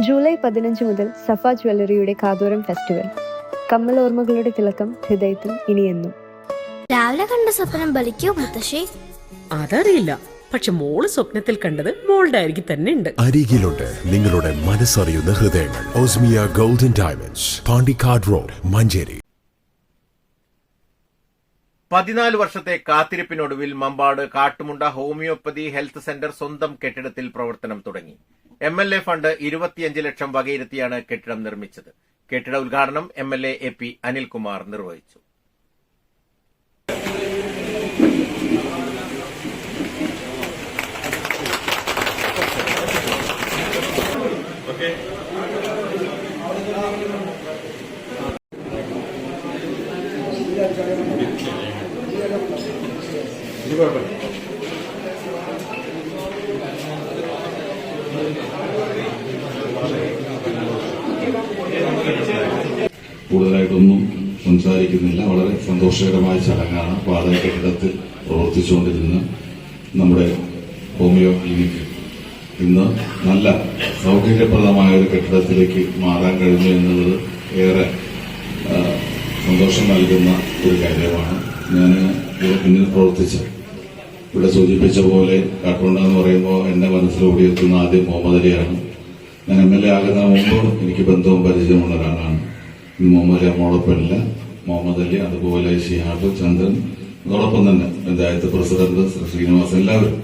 July പതിനഞ്ച് മുതൽ സഫ ജ്വല്ലറിയുടെ കാതോരം ഫെസ്റ്റിവൽ. കമ്മൽ ഓർമ്മകളുടെ തിളക്കം ഹൃദയത്തിൽ ഇനിയെന്നും. രാവിലെ കണ്ട സ്വപ്നം ബലിക്കോ മുത്തശ്ശി? അതറിയില്ല. പക്ഷെ മോൾ സ്വപ്നത്തിൽ കണ്ടത് മോളുടെ അരികിൽ തന്നെ ഉണ്ട്. അരികിലുണ്ട് നിങ്ങളുടെ മനസ്സറിയുന്ന ഹൃദയങ്ങൾ. Osmia golden diamonds Pandikkad road Manjeri. പതിനാല് വർഷത്തെ കാത്തിരിപ്പിനൊടുവിൽ Mambad Kattumunda homeopathy health centre സ്വന്തം കെട്ടിടത്തിൽ പ്രവർത്തനം തുടങ്ങി. എം എൽ എ ഫണ്ട് ഇരുപത്തിയഞ്ച് ലക്ഷം വകയിരുത്തിയാണ് കെട്ടിടം നിർമ്മിച്ചത്. കെട്ടിട ഉദ്ഘാടനം M L A A P Anilkumar നിർവഹിച്ചു. കൂടുതലായിട്ടൊന്നും സംസാരിക്കുന്നില്ല. വളരെ സന്തോഷകരമായ ചടങ്ങാണ് വാടക കെട്ടിടത്തിൽ പ്രവർത്തിച്ചുകൊണ്ടിരുന്ന നമ്മുടെ ഹോമിയോ ക്ലിനിക്ക്. ഇന്ന് നല്ല സൗകര്യപ്രദമായ ഒരു കെട്ടിടത്തിലേക്ക് മാറാൻ കഴിഞ്ഞു എന്നുള്ളത് ഏറെ സന്തോഷം നൽകുന്ന ഒരു കാര്യമാണ്. ഞാൻ ഇവിടെ പിന്നിൽ പ്രവർത്തിച്ച് ഇവിടെ സൂചിപ്പിച്ച പോലെ കാട്ടുകൊണ്ട എന്ന് പറയുമ്പോൾ മനസ്സിൽ ഓടിയെത്തുന്ന ആദ്യം മുഹമ്മദ് അലിയാണ്. ഞാൻ എം എൽ എ ആകുന്ന മുമ്പ് എനിക്ക് ബന്ധവും പരിചയമുള്ള ഒരാളാണ്. മുഹമ്മദ് നമ്മോടൊപ്പമില്ല മുഹമ്മദ് അലി അതുപോലെ ഷിഹാബ് ചന്ദ്രൻ അതോടൊപ്പം തന്നെ പഞ്ചായത്ത് പ്രസിഡന്റ് ശ്രീ ശ്രീനിവാസ് എല്ലാവരും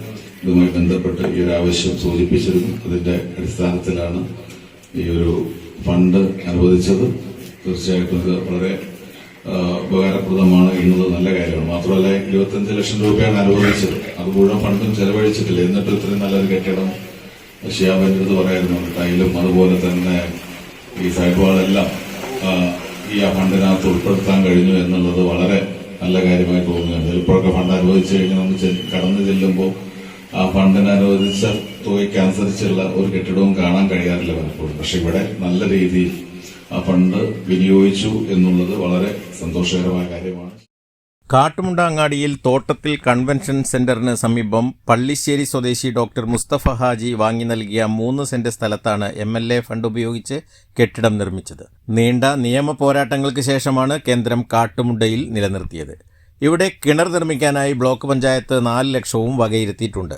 ഇതുമായി ബന്ധപ്പെട്ട് ഈ ഒരു ആവശ്യം സൂചിപ്പിച്ചിരുന്നു അതിന്റെ അടിസ്ഥാനത്തിലാണ് ഈ ഒരു ഫണ്ട് അനുവദിച്ചത്. തീർച്ചയായിട്ടും ഇത് വളരെ ഉപകാരപ്രദമാണ് എന്നത് നല്ല കാര്യമാണ്. മാത്രമല്ല ഇരുപത്തഞ്ച് ലക്ഷം രൂപയാണ് അനുവദിച്ചത്. അത് മുഴുവൻ ഫണ്ടും ചെലവഴിച്ചിട്ടില്ല. എന്നിട്ട് ഇത്രയും നല്ലൊരു കെട്ടിടം ഷിയാബിന്റെ അടുത്ത് പറയായിരുന്നു. ടൈലും അതുപോലെ തന്നെ ഈ സൈഡ് വാളെല്ലാം ഈ ആ ഫണ്ടിനകത്ത് ഉൾപ്പെടുത്താൻ കഴിഞ്ഞു എന്നുള്ളത് വളരെ നല്ല കാര്യമായി തോന്നുകയാണ് ഇപ്പോഴൊക്കെ ഫണ്ട് അനുവദിച്ചു കഴിഞ്ഞാൽ നമ്മൾ കടന്നു ചെല്ലുമ്പോൾ ആ ഫണ്ടിന് അനുവദിച്ച തുകയ്ക്ക് അനുസരിച്ചുള്ള ഒരു കെട്ടിടവും കാണാൻ കഴിയാറില്ല പലപ്പോഴും. പക്ഷെ ഇവിടെ നല്ല രീതിയിൽ ആ ഫണ്ട് വിനിയോഗിച്ചു എന്നുള്ളത് വളരെ സന്തോഷകരമായ കാര്യമാണ്. കാട്ടുമുണ്ട അങ്ങാടിയിൽ തോട്ടത്തിൽ കൺവെൻഷൻ സെന്ററിന് സമീപം പള്ളിശ്ശേരി സ്വദേശി ഡോക്ടർ മുസ്തഫ ഹാജി വാങ്ങി നൽകിയ മൂന്ന് സെന്റ് സ്ഥലത്താണ് എം എൽ എ ഫണ്ട് ഉപയോഗിച്ച് കെട്ടിടം നിർമ്മിച്ചത്. നീണ്ട നിയമ പോരാട്ടങ്ങൾക്ക് ശേഷമാണ് കേന്ദ്രം കാട്ടുമുണ്ടയിൽ നിലനിർത്തിയത്. ഇവിടെ കിണർ നിർമ്മിക്കാനായി ബ്ലോക്ക് പഞ്ചായത്ത് നാല് ലക്ഷവും വകയിരുത്തിയിട്ടുണ്ട്.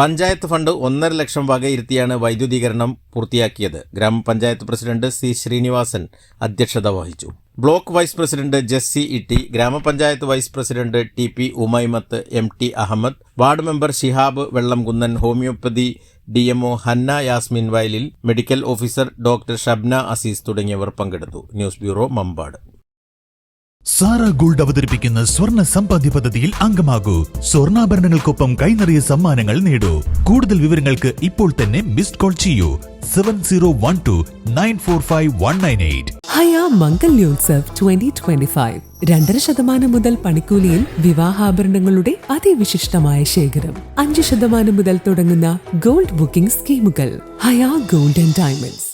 പഞ്ചായത്ത് ഫണ്ട് ഒന്നര ലക്ഷം വകയിരുത്തിയാണ് വൈദ്യുതീകരണം പൂർത്തിയാക്കിയത്. ഗ്രാമപഞ്ചായത്ത് പ്രസിഡന്റ് സി ശ്രീനിവാസൻ അധ്യക്ഷത വഹിച്ചു. Block vice president Jessy Itty grama panchayat vice president T P Umaimath M T Ahammed ward member Shihab Vellamkunnan homeopathy D M O Hanna Yasmin Vayalil medical officer doctor Shabna Azeez തുടങ്ങിയവർ പങ്കെടുത്തു. News bureau Mambad. Sara Gold അവതരിപ്പിക്കുന്ന സ്വർണ സമ്പാദ്യ പദ്ധതിയിൽ അംഗമാകൂ. സ്വർണാഭരണങ്ങൾക്കൊപ്പം കൈനറിയ സമ്മാനങ്ങൾ നേടൂ. കൂടുതൽ വിവരങ്ങൾക്ക് ഇപ്പോൾ തന്നെ മിസ്ഡ് കോൾ ചെയ്യൂ. Seven zero one two nine four five one nine eight Haya Mangalyotsav twenty twenty five രണ്ടര ശതമാനം മുതൽ പണിക്കൂലിയിൽ വിവാഹാഭരണങ്ങളുടെ അതിവിശിഷ്ടമായ ശേഖരം. അഞ്ച് ശതമാനം മുതൽ തുടങ്ങുന്ന ഗോൾഡ് ബുക്കിംഗ് സ്കീമുകൾ. ഹയാ ഗോൾഡ് ആൻഡ് ഡയമണ്ട്സ്.